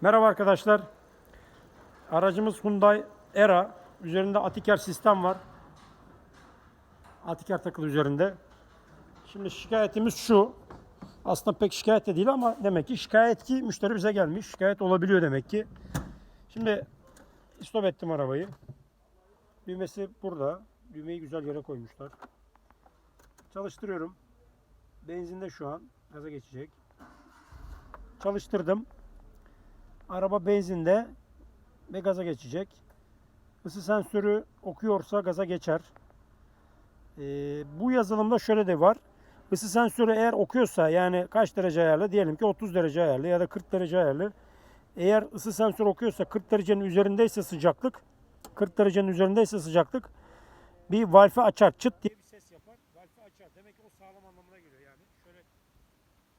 Merhaba arkadaşlar. Aracımız Hyundai Era. Üzerinde Atiker sistem var. Atiker takılı üzerinde. Şimdi şikayetimiz şu. Aslında pek şikayet de değil ama demek ki şikayet ki müşteri bize gelmiş. Şikayet olabiliyor demek ki. Şimdi stop ettim arabayı. Düğmesi burada. Düğmeyi güzel yere koymuşlar. Çalıştırıyorum. Benzinde şu an. Gaza geçecek. Çalıştırdım. Araba benzinde ve gaza geçecek. Isı sensörü okuyorsa gaza geçer. Ee, bu yazılımda şöyle de var. Isı sensörü eğer okuyorsa yani kaç derece ayarlı? Diyelim ki 30 derece ayarlı ya da 40 derece ayarlı. Eğer ısı sensörü okuyorsa 40 derecenin üzerindeyse sıcaklık 40 derecenin üzerindeyse sıcaklık bir valfi açar. Çıt diye bir ses yapar. Valfi açar. Demek ki o sağlam anlamına geliyor yani. Şöyle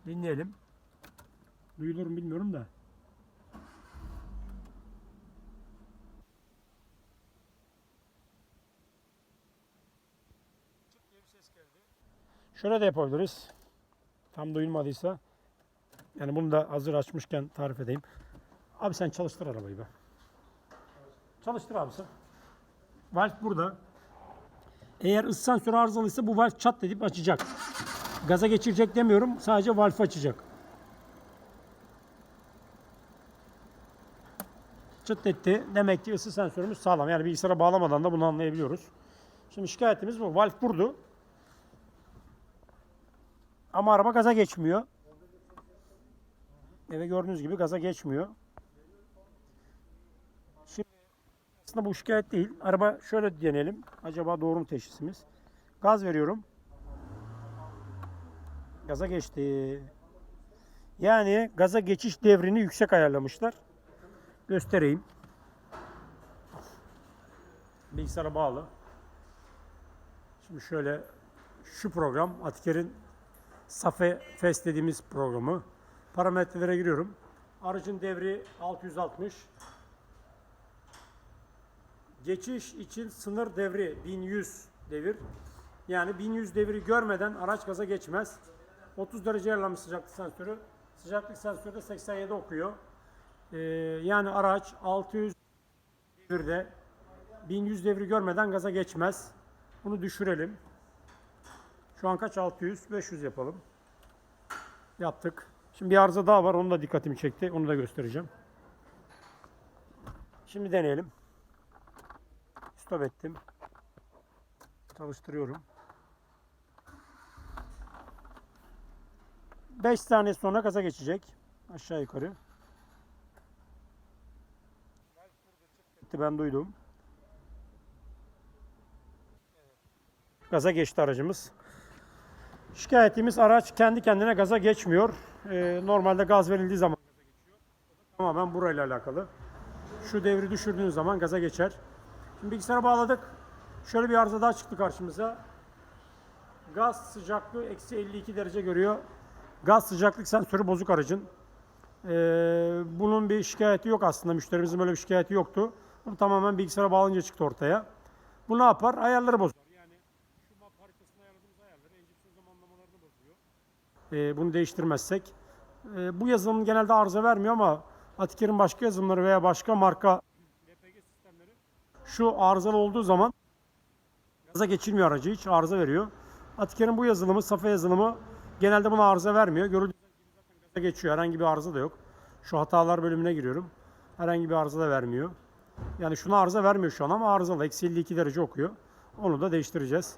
dinleyelim. Duyulur mu bilmiyorum da. Şöyle de yapabiliriz. Tam duyulmadıysa. Yani bunu da hazır açmışken tarif edeyim. Abi sen çalıştır arabayı be. Çalıştır abi sen. Valve burada. Eğer ısı sensörü arızalıysa bu valve çat edip açacak. Gaza geçirecek demiyorum. Sadece valve açacak. Çıt etti. Demek ki ısı sensörümüz sağlam. Yani bilgisayara bağlamadan da bunu anlayabiliyoruz. Şimdi şikayetimiz bu. Valve vurdu. Ama araba gaza geçmiyor. Eve gördüğünüz gibi gaza geçmiyor. Şimdi aslında bu şikayet değil. Araba şöyle deneyelim. Acaba doğru mu teşhisimiz? Gaz veriyorum. Gaza geçti. Yani gaza geçiş devrini yüksek ayarlamışlar. Göstereyim. Bilgisayara bağlı. Şimdi şöyle şu program Atiker'in Safe Fest dediğimiz programı. Parametrelere giriyorum. Aracın devri 660. Geçiş için sınır devri 1100 devir. Yani 1100 devri görmeden araç gaza geçmez. 30 derece ayarlanmış sıcaklık sensörü. Sıcaklık sensörü de 87 okuyor. Ee, yani araç 600 devirde 1100 devri görmeden gaza geçmez. Bunu düşürelim. Şu an kaç? 600, 500 yapalım. Yaptık. Şimdi bir arıza daha var. Onu da dikkatimi çekti. Onu da göstereceğim. Şimdi deneyelim. Stop ettim. Çalıştırıyorum. 5 saniye sonra gaza geçecek. Aşağı yukarı. Ben duydum. Gaza geçti aracımız. Şikayetimiz araç kendi kendine gaza geçmiyor. Ee, normalde gaz verildiği zaman gaza geçiyor. Tamamen burayla alakalı. Şu devri düşürdüğünüz zaman gaza geçer. Şimdi bilgisayara bağladık. Şöyle bir arıza daha çıktı karşımıza. Gaz sıcaklığı eksi 52 derece görüyor. Gaz sıcaklık sensörü bozuk aracın. Ee, bunun bir şikayeti yok aslında. Müşterimizin böyle bir şikayeti yoktu. Bu tamamen bilgisayara bağlanınca çıktı ortaya. Bu ne yapar? Ayarları bozar. Yani şu map haritasında ayarladığımız ayarları enjeksiyon Ee, bunu değiştirmezsek. Ee, bu yazılım genelde arıza vermiyor ama Atiker'in başka yazılımları veya başka marka şu arızalı olduğu zaman gaza geçirmiyor aracı hiç arıza veriyor. Atiker'in bu yazılımı, Safa yazılımı genelde buna arıza vermiyor. Görüldüğü gibi geçiyor. Herhangi bir arıza da yok. Şu hatalar bölümüne giriyorum. Herhangi bir arıza da vermiyor. Yani şuna arıza vermiyor şu an ama arızalı. Eksi 52 derece okuyor. Onu da değiştireceğiz.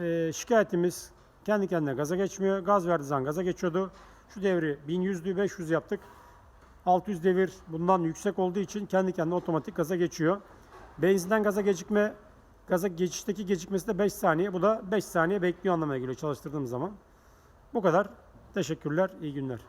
Ee, şikayetimiz kendi kendine gaza geçmiyor. Gaz verdiği zaman gaza geçiyordu. Şu devri 1100'lü 500 yaptık. 600 devir bundan yüksek olduğu için kendi kendine otomatik gaza geçiyor. Benzinden gaza gecikme, gaza geçişteki gecikmesi de 5 saniye. Bu da 5 saniye bekliyor anlamına geliyor çalıştırdığım zaman. Bu kadar. Teşekkürler, iyi günler.